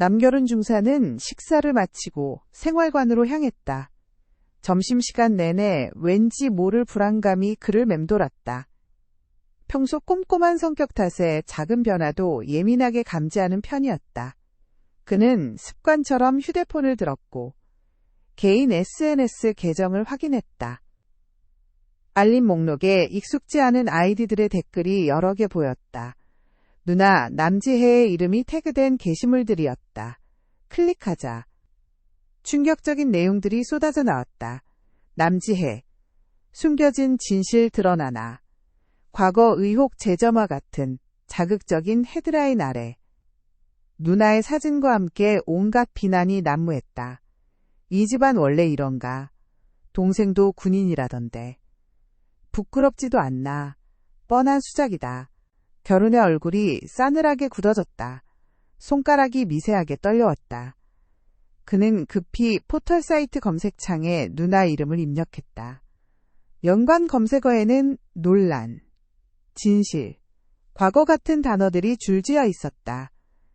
남결혼 중사는 식사를 마치고 생활관으로 향했다. 점심시간 내내 왠지 모를 불안감이 그를 맴돌았다. 평소 꼼꼼한 성격 탓에 작은 변화도 예민하게 감지하는 편이었다. 그는 습관처럼 휴대폰을 들었고 개인 SNS 계정을 확인했다. 알림 목록에 익숙지 않은 아이디들의 댓글이 여러 개 보였다. 누나 남지혜의 이름이 태그된 게시물들이었다. 클릭하자. 충격적인 내용들이 쏟아져 나왔다. 남지혜. 숨겨진 진실 드러나나. 과거 의혹 재점화 같은 자극적인 헤드라인 아래. 누나의 사진과 함께 온갖 비난이 난무했다. 이 집안 원래 이런가. 동생도 군인이라던데. 부끄럽지도 않나. 뻔한 수작이다. 결혼의 얼굴이 싸늘하게 굳어졌다. 손가락이 미세하게 떨려왔다. 그는 급히 포털 사이트 검색창에 누나 이름을 입력했다. 연관 검색어에는 논란, 진실, 과거 같은 단어들이 줄지어 있었다.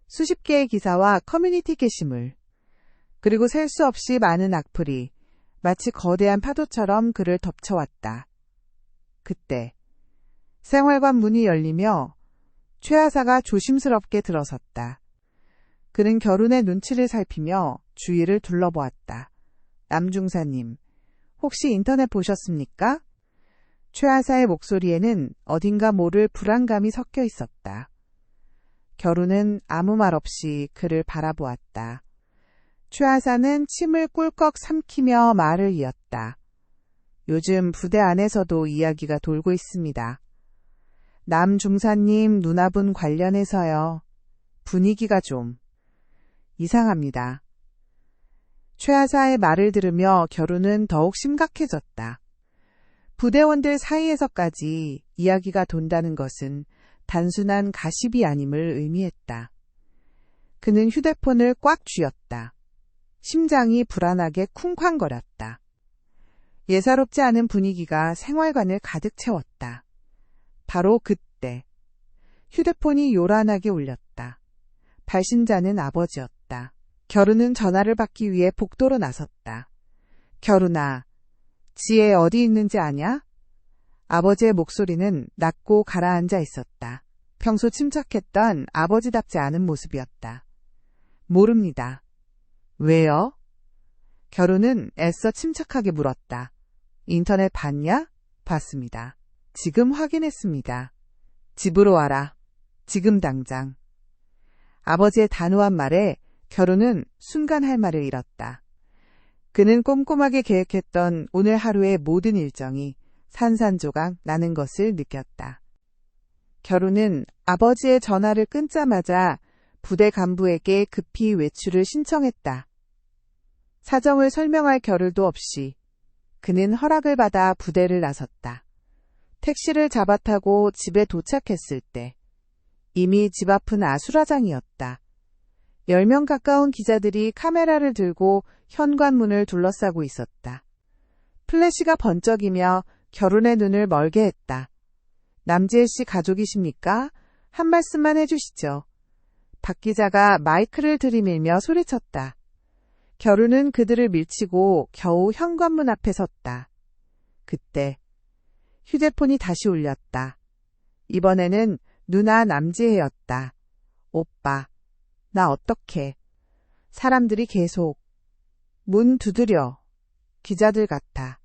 수십 개의 기사와 커뮤니티 게시물, 그리고 셀 수 없이 많은 악플이 마치 거대한 파도처럼 그를 덮쳐왔다. 그때 생활관 문이 열리며 최하사가 조심스럽게 들어섰다. 그는 결혼의 눈치를 살피며 주위를 둘러보았다. 남중사님, 혹시 인터넷 보셨습니까? 최하사의 목소리에는 어딘가 모를 불안감이 섞여 있었다. 결혼은 아무 말 없이 그를 바라보았다. 최하사는 침을 꿀꺽 삼키며 말을 이었다. 요즘 부대 안에서도 이야기가 돌고 있습니다. 남 중사님 누나분 관련해서요. 분위기가 좀 이상합니다. 최하사의 말을 들으며 결혼은 더욱 심각해졌다. 부대원들 사이에서까지 이야기가 돈다는 것은 단순한 가십이 아님을 의미했다. 그는 휴대폰을 꽉 쥐었다. 심장이 불안하게 쿵쾅거렸다. 예사롭지 않은 분위기가 생활관을 가득 채웠다. 바로 그때 휴대폰이 요란하게 울렸다. 발신자는 아버지였다. 결혼은 전화를 받기 위해 복도로 나섰다. 결혼아, 지혜 어디 있는지 아냐? 아버지의 목소리는 낮고 가라앉아 있었다. 평소 침착했던 아버지답지 않은 모습이었다. 모릅니다. 왜요? 결혼은 애써 침착하게 물었다. 인터넷 봤냐? 봤습니다. 지금 확인했습니다. 집으로 와라. 지금 당장. 아버지의 단호한 말에 결혼은 순간 할 말을 잃었다. 그는 꼼꼼하게 계획했던 오늘 하루의 모든 일정이 산산조각 나는 것을 느꼈다. 결혼은 아버지의 전화를 끊자마자 부대 간부에게 급히 외출을 신청했다. 사정을 설명할 겨를도 없이 그는 허락을 받아 부대를 나섰다. 택시를 잡아 타고 집에 도착했을 때 이미 집 앞은 아수라장이었다. 10명 가까운 기자들이 카메라를 들고 현관문을 둘러싸고 있었다. 플래시가 번쩍이며 결혼의 눈을 멀게 했다. 남지혜 씨 가족이십니까? 한 말씀만 해주시죠. 박 기자가 마이크를 들이밀며 소리쳤다. 결혼은 그들을 밀치고 겨우 현관문 앞에 섰다. 그때 휴대폰이 다시 울렸다. 이번에는 누나 남지혜였다. 오빠, 나 어떡해. 사람들이 계속 문 두드려. 기자들 같아.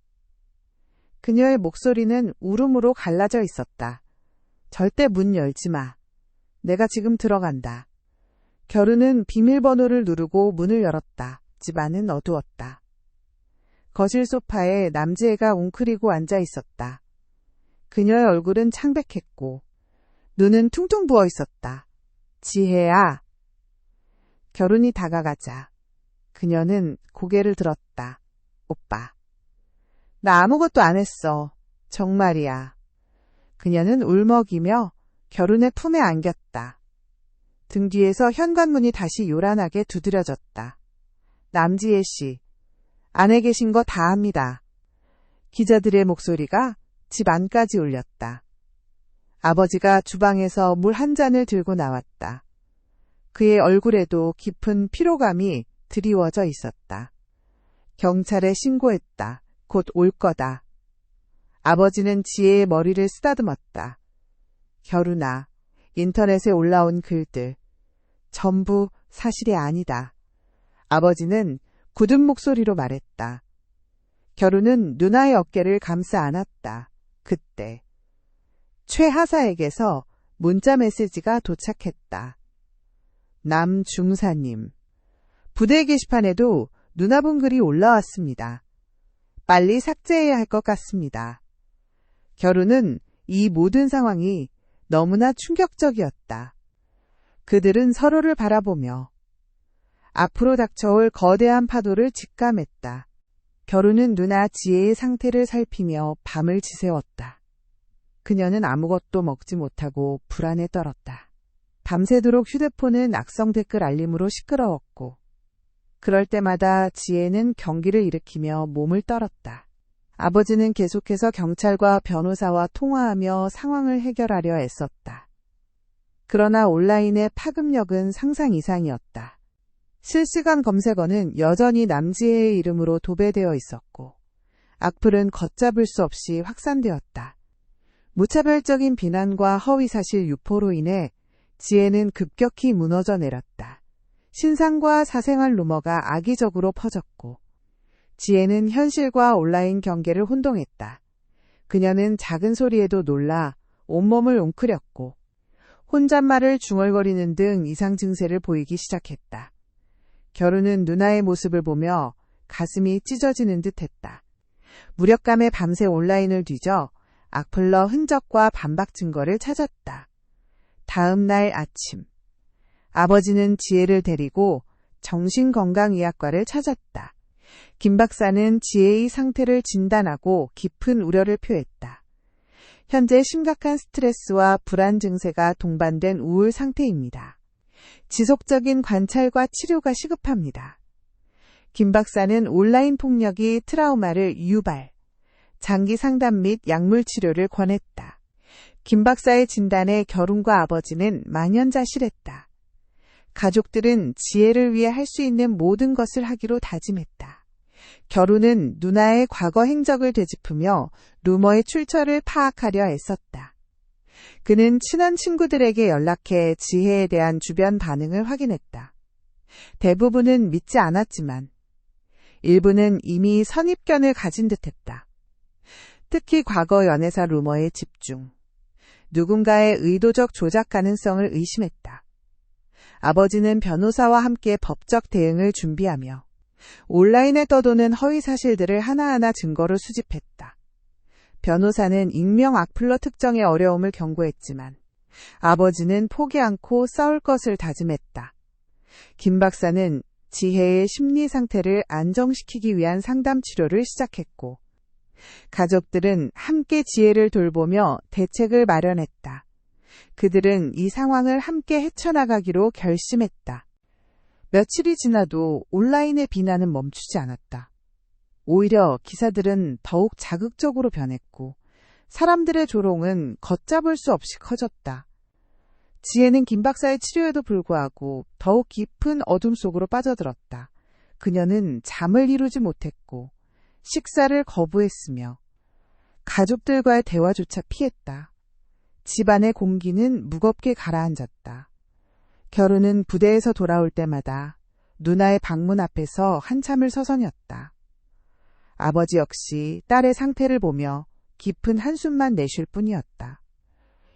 그녀의 목소리는 울음으로 갈라져 있었다. 절대 문 열지 마. 내가 지금 들어간다. 결혼은 비밀번호를 누르고 문을 열었다. 집안은 어두웠다. 거실 소파에 남지혜가 웅크리고 앉아 있었다. 그녀의 얼굴은 창백했고 눈은 퉁퉁 부어 있었다. 지혜야. 결혼이 다가가자 그녀는 고개를 들었다. 오빠. 나 아무것도 안 했어. 정말이야. 그녀는 울먹이며 결혼의 품에 안겼다. 등 뒤에서 현관문이 다시 요란하게 두드려졌다. 남지혜 씨, 안에 계신 거 다 합니다. 기자들의 목소리가 집 안까지 울렸다. 아버지가 주방에서 물 한 잔을 들고 나왔다. 그의 얼굴에도 깊은 피로감이 드리워져 있었다. 경찰에 신고했다. 곧 올 거다. 아버지는 지혜의 머리를 쓰다듬었다. 결우나 인터넷에 올라온 글들 전부 사실이 아니다. 아버지는 굳은 목소리로 말했다. 결우는 누나의 어깨를 감싸 안았다. 그때 최하사에게서 문자 메시지가 도착했다. 남중사님. 부대 게시판에도 누나분 글이 올라왔습니다. 빨리 삭제해야 할 것 같습니다. 결혼은 이 모든 상황이 너무나 충격적이었다. 그들은 서로를 바라보며 앞으로 닥쳐올 거대한 파도를 직감했다. 결혼은 누나 지혜의 상태를 살피며 밤을 지새웠다. 그녀는 아무것도 먹지 못하고 불안에 떨었다. 밤새도록 휴대폰은 악성 댓글 알림으로 시끄러웠고, 그럴 때마다 지혜는 경기를 일으키며 몸을 떨었다. 아버지는 계속해서 경찰과 변호사와 통화하며 상황을 해결하려 애썼다. 그러나 온라인의 파급력은 상상 이상이었다. 실시간 검색어는 여전히 남지혜의 이름으로 도배되어 있었고, 악플은 걷잡을 수 없이 확산되었다. 무차별적인 비난과 허위사실 유포로 인해 지혜는 급격히 무너져 내렸다. 신상과 사생활 루머가 악의적으로 퍼졌고, 지혜는 현실과 온라인 경계를 혼동했다. 그녀는 작은 소리에도 놀라 온몸을 웅크렸고, 혼잣말을 중얼거리는 등 이상 증세를 보이기 시작했다. 결혼은 누나의 모습을 보며 가슴이 찢어지는 듯 했다. 무력감에 밤새 온라인을 뒤져 악플러 흔적과 반박 증거를 찾았다. 다음 날 아침. 아버지는 지혜를 데리고 정신건강의학과를 찾았다. 김 박사는 지혜의 상태를 진단하고 깊은 우려를 표했다. 현재 심각한 스트레스와 불안 증세가 동반된 우울 상태입니다. 지속적인 관찰과 치료가 시급합니다. 김 박사는 온라인 폭력이 트라우마를 유발, 장기 상담 및 약물 치료를 권했다. 김 박사의 진단에 결혼과 아버지는 만연자실했다. 가족들은 지혜를 위해 할 수 있는 모든 것을 하기로 다짐했다. 결혼은 누나의 과거 행적을 되짚으며 루머의 출처를 파악하려 애썼다. 그는 친한 친구들에게 연락해 지혜에 대한 주변 반응을 확인했다. 대부분은 믿지 않았지만 일부는 이미 선입견을 가진 듯했다. 특히 과거 연애사 루머에 집중. 누군가의 의도적 조작 가능성을 의심했다. 아버지는 변호사와 함께 법적 대응을 준비하며 온라인에 떠도는 허위 사실들을 하나하나 증거로 수집했다. 변호사는 익명 악플러 특정의 어려움을 경고했지만 아버지는 포기 않고 싸울 것을 다짐했다. 김 박사는 지혜의 심리 상태를 안정시키기 위한 상담 치료를 시작했고 가족들은 함께 지혜를 돌보며 대책을 마련했다. 그들은 이 상황을 함께 헤쳐나가기로 결심했다. 며칠이 지나도 온라인의 비난은 멈추지 않았다. 오히려 기사들은 더욱 자극적으로 변했고 사람들의 조롱은 걷잡을 수 없이 커졌다. 지혜는 김 박사의 치료에도 불구하고 더욱 깊은 어둠 속으로 빠져들었다. 그녀는 잠을 이루지 못했고 식사를 거부했으며 가족들과의 대화조차 피했다. 집안의 공기는 무겁게 가라앉았다. 결혼은 부대에서 돌아올 때마다 누나의 방문 앞에서 한참을 서성였다. 아버지 역시 딸의 상태를 보며 깊은 한숨만 내쉴 뿐이었다.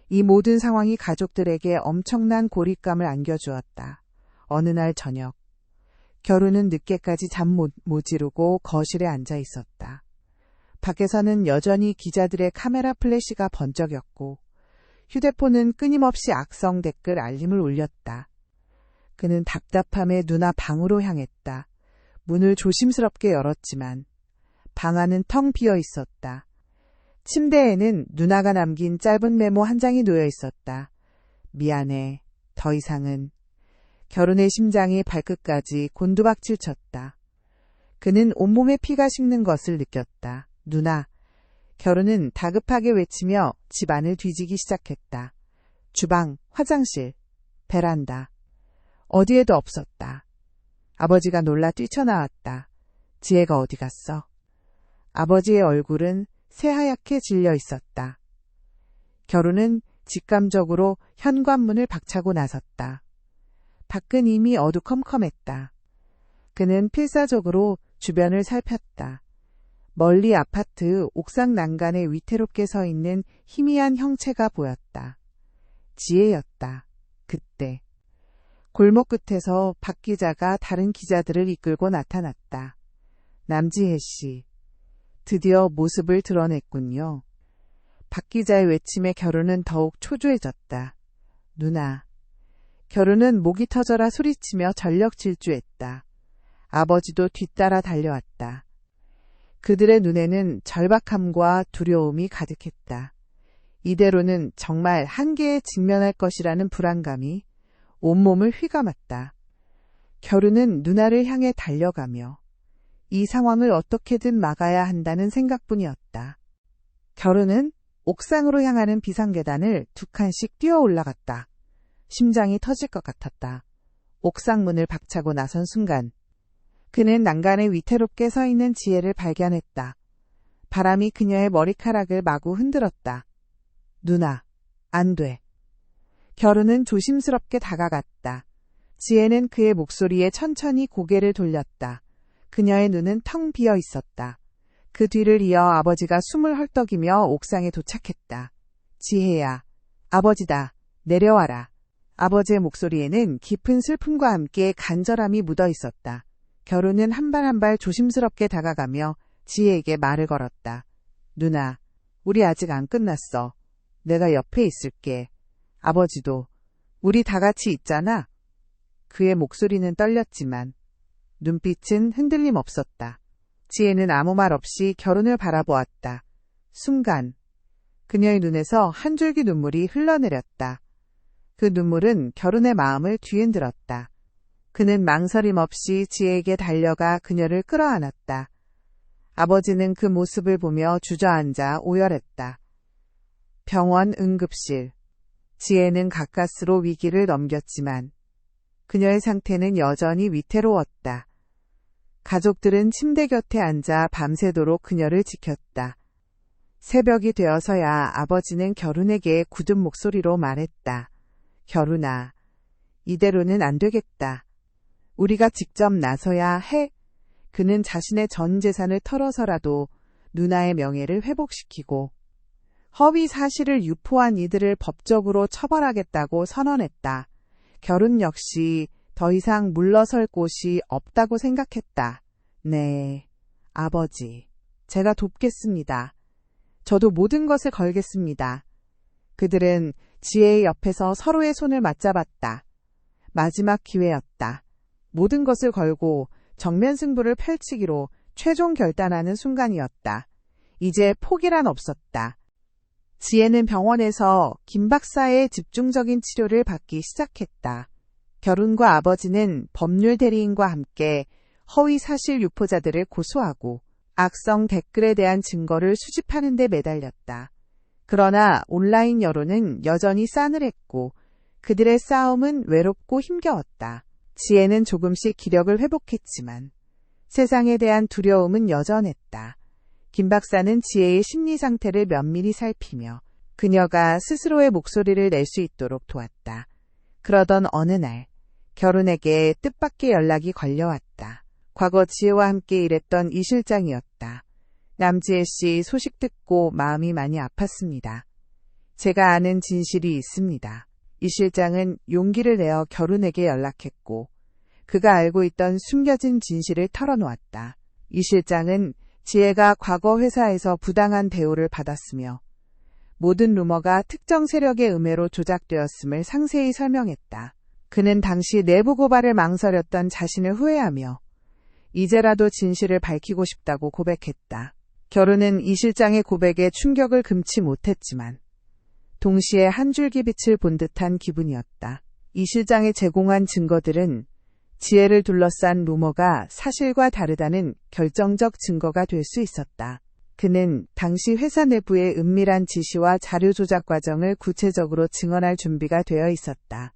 이 모든 상황이 가족들에게 엄청난 고립감을 안겨주었다. 어느 날 저녁, 결혼은 늦게까지 잠못 모지르고 거실에 앉아 있었다. 밖에서는 여전히 기자들의 카메라 플래시가 번쩍였고 휴대폰은 끊임없이 악성 댓글 알림을 올렸다. 그는 답답함에 누나 방으로 향했다. 문을 조심스럽게 열었지만 방 안은 텅 비어 있었다. 침대에는 누나가 남긴 짧은 메모 한 장이 놓여 있었다. 미안해. 더 이상은 결혼의 심장이 발끝까지 곤두박질 쳤다. 그는 온몸에 피가 식는 것을 느꼈다. 누나. 결혼은 다급하게 외치며 집안을 뒤지기 시작했다. 주방, 화장실, 베란다. 어디에도 없었다. 아버지가 놀라 뛰쳐나왔다. 지혜가 어디 갔어? 아버지의 얼굴은 새하얗게 질려 있었다. 결혼은 직감적으로 현관문을 박차고 나섰다. 밖은 이미 어두컴컴했다. 그는 필사적으로 주변을 살폈다. 멀리 아파트 옥상 난간에 위태롭게 서 있는 희미한 형체가 보였다. 지혜였다. 그때. 골목 끝에서 박 기자가 다른 기자들을 이끌고 나타났다. 남지혜 씨. 드디어 모습을 드러냈군요. 박 기자의 외침에 결혼은 더욱 초조해졌다. 누나. 결혼은 목이 터져라 소리치며 전력 질주했다. 아버지도 뒤따라 달려왔다. 그들의 눈에는 절박함과 두려움이 가득했다. 이대로는 정말 한계에 직면할 것이라는 불안감이 온몸을 휘감았다. 결혼은 누나를 향해 달려가며 이 상황을 어떻게든 막아야 한다는 생각뿐이었다. 결혼은 옥상으로 향하는 비상계단을 두 칸씩 뛰어 올라갔다. 심장이 터질 것 같았다. 옥상 문을 박차고 나선 순간 그는 난간에 위태롭게 서 있는 지혜를 발견했다. 바람이 그녀의 머리카락을 마구 흔들었다. 누나, 안 돼. 결혼은 조심스럽게 다가갔다. 지혜는 그의 목소리에 천천히 고개를 돌렸다. 그녀의 눈은 텅 비어 있었다. 그 뒤를 이어 아버지가 숨을 헐떡이며 옥상에 도착했다. 지혜야, 아버지다. 내려와라. 아버지의 목소리에는 깊은 슬픔과 함께 간절함이 묻어 있었다. 결혼은 한 발 한 발 조심스럽게 다가가며 지혜에게 말을 걸었다. 누나, 우리 아직 안 끝났어. 내가 옆에 있을게. 아버지도, 우리 다 같이 있잖아. 그의 목소리는 떨렸지만 눈빛은 흔들림 없었다. 지혜는 아무 말 없이 결혼을 바라보았다. 순간 그녀의 눈에서 한 줄기 눈물이 흘러내렸다. 그 눈물은 결혼의 마음을 뒤흔들었다. 그는 망설임 없이 지혜에게 달려가 그녀를 끌어안았다. 아버지는 그 모습을 보며 주저앉아 오열했다. 병원 응급실. 지혜는 가까스로 위기를 넘겼지만 그녀의 상태는 여전히 위태로웠다. 가족들은 침대 곁에 앉아 밤새도록 그녀를 지켰다. 새벽이 되어서야 아버지는 결혼에게 굳은 목소리로 말했다. 결혼아, 이대로는 안 되겠다. 우리가 직접 나서야 해. 그는 자신의 전 재산을 털어서라도 누나의 명예를 회복시키고 허위 사실을 유포한 이들을 법적으로 처벌하겠다고 선언했다. 결혼 역시 더 이상 물러설 곳이 없다고 생각했다. 네, 아버지. 제가 돕겠습니다. 저도 모든 것을 걸겠습니다. 그들은 지혜의 옆에서 서로의 손을 맞잡았다. 마지막 기회였다. 모든 것을 걸고 정면 승부를 펼치기로 최종 결단하는 순간이었다. 이제 포기란 없었다. 지혜는 병원에서 김 박사의 집중적인 치료를 받기 시작했다. 결혼과 아버지는 법률 대리인과 함께 허위 사실 유포자들을 고소하고 악성 댓글에 대한 증거를 수집하는 데 매달렸다. 그러나 온라인 여론은 여전히 싸늘했고 그들의 싸움은 외롭고 힘겨웠다. 지혜는 조금씩 기력을 회복했지만 세상에 대한 두려움은 여전했다. 김 박사는 지혜의 심리 상태를 면밀히 살피며 그녀가 스스로의 목소리를 낼 수 있도록 도왔다. 그러던 어느 날 결혼에게 뜻밖의 연락이 걸려왔다. 과거 지혜와 함께 일했던 이 실장이었다. 남지혜 씨 소식 듣고 마음이 많이 아팠습니다. 제가 아는 진실이 있습니다. 이 실장은 용기를 내어 결혼에게 연락했고 그가 알고 있던 숨겨진 진실을 털어놓았다. 이 실장은 지혜가 과거 회사에서 부당한 대우를 받았으며 모든 루머가 특정 세력의 음해로 조작되었음을 상세히 설명했다. 그는 당시 내부 고발을 망설였던 자신을 후회하며 이제라도 진실을 밝히고 싶다고 고백했다. 결혼은 이 실장의 고백에 충격을 금치 못했지만 동시에 한 줄기 빛을 본 듯한 기분이었다. 이 실장이 제공한 증거들은 지혜를 둘러싼 루머가 사실과 다르다는 결정적 증거가 될 수 있었다. 그는 당시 회사 내부의 은밀한 지시와 자료 조작 과정을 구체적으로 증언할 준비가 되어 있었다.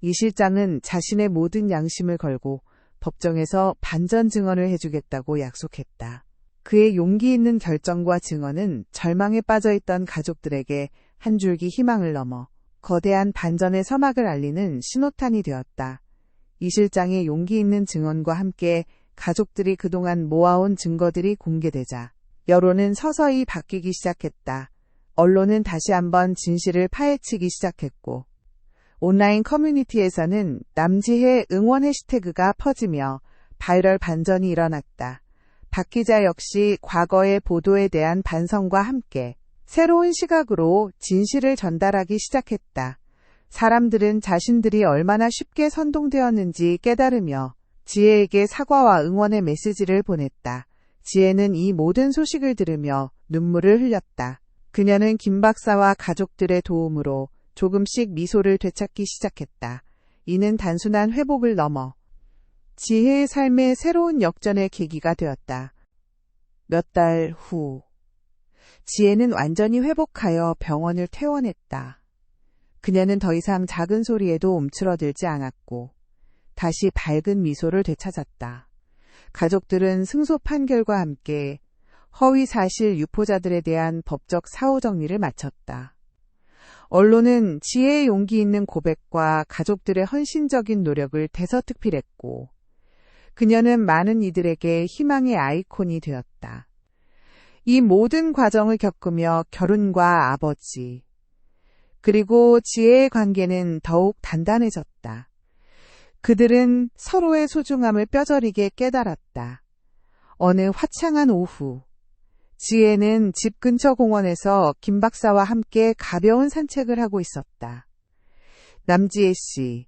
이 실장은 자신의 모든 양심을 걸고 법정에서 반전 증언을 해주겠다고 약속했다. 그의 용기 있는 결정과 증언은 절망에 빠져 있던 가족들에게 한 줄기 희망을 넘어 거대한 반전의 서막을 알리는 신호탄이 되었다. 이 실장의 용기 있는 증언과 함께 가족들이 그동안 모아온 증거들이 공개되자 여론은 서서히 바뀌기 시작했다. 언론은 다시 한번 진실을 파헤치기 시작했고 온라인 커뮤니티에서는 남지혜 응원 해시태그가 퍼지며 바이럴 반전이 일어났다. 박 기자 역시 과거의 보도에 대한 반성과 함께 새로운 시각으로 진실을 전달하기 시작했다. 사람들은 자신들이 얼마나 쉽게 선동되었는지 깨달으며 지혜에게 사과와 응원의 메시지를 보냈다. 지혜는 이 모든 소식을 들으며 눈물을 흘렸다. 그녀는 김 박사와 가족들의 도움으로 조금씩 미소를 되찾기 시작했다. 이는 단순한 회복을 넘어 지혜의 삶의 새로운 역전의 계기가 되었다. 몇 달 후, 지혜는 완전히 회복하여 병원을 퇴원했다. 그녀는 더 이상 작은 소리에도 움츠러들지 않았고, 다시 밝은 미소를 되찾았다. 가족들은 승소 판결과 함께 허위 사실 유포자들에 대한 법적 사후 정리를 마쳤다. 언론은 지혜의 용기 있는 고백과 가족들의 헌신적인 노력을 대서특필했고, 그녀는 많은 이들에게 희망의 아이콘이 되었다. 이 모든 과정을 겪으며 결혼과 아버지, 그리고 지혜의 관계는 더욱 단단해졌다. 그들은 서로의 소중함을 뼈저리게 깨달았다. 어느 화창한 오후, 지혜는 집 근처 공원에서 김 박사와 함께 가벼운 산책을 하고 있었다. 남지혜 씨,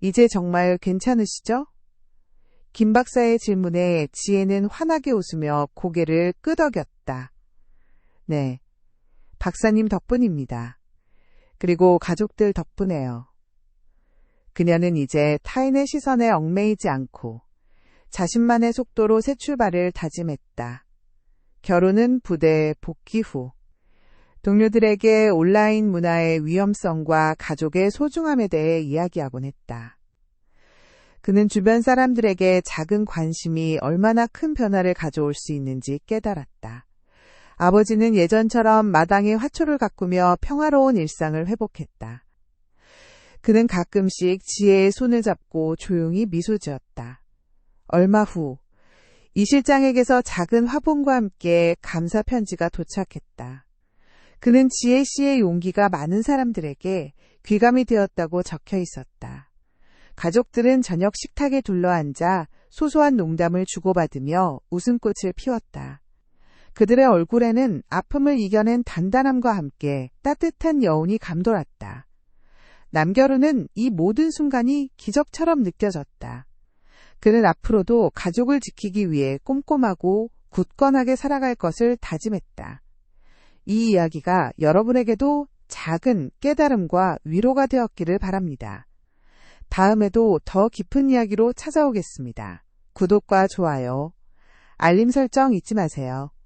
이제 정말 괜찮으시죠? 김 박사의 질문에 지혜는 환하게 웃으며 고개를 끄덕였다. 네. 박사님 덕분입니다. 그리고 가족들 덕분에요. 그녀는 이제 타인의 시선에 얽매이지 않고 자신만의 속도로 새 출발을 다짐했다. 결혼은 부대 복귀 후 동료들에게 온라인 문화의 위험성과 가족의 소중함에 대해 이야기하곤 했다. 그는 주변 사람들에게 작은 관심이 얼마나 큰 변화를 가져올 수 있는지 깨달았다. 아버지는 예전처럼 마당에 화초를 가꾸며 평화로운 일상을 회복했다. 그는 가끔씩 지혜의 손을 잡고 조용히 미소 지었다. 얼마 후, 이 실장에게서 작은 화분과 함께 감사 편지가 도착했다. 그는 지혜 씨의 용기가 많은 사람들에게 귀감이 되었다고 적혀 있었다. 가족들은 저녁 식탁에 둘러앉아 소소한 농담을 주고받으며 웃음꽃을 피웠다. 그들의 얼굴에는 아픔을 이겨낸 단단함과 함께 따뜻한 여운이 감돌았다. 남겨루는 이 모든 순간이 기적처럼 느껴졌다. 그는 앞으로도 가족을 지키기 위해 꼼꼼하고 굳건하게 살아갈 것을 다짐했다. 이 이야기가 여러분에게도 작은 깨달음과 위로가 되었기를 바랍니다. 다음에도 더 깊은 이야기로 찾아오겠습니다. 구독과 좋아요, 알림 설정 잊지 마세요.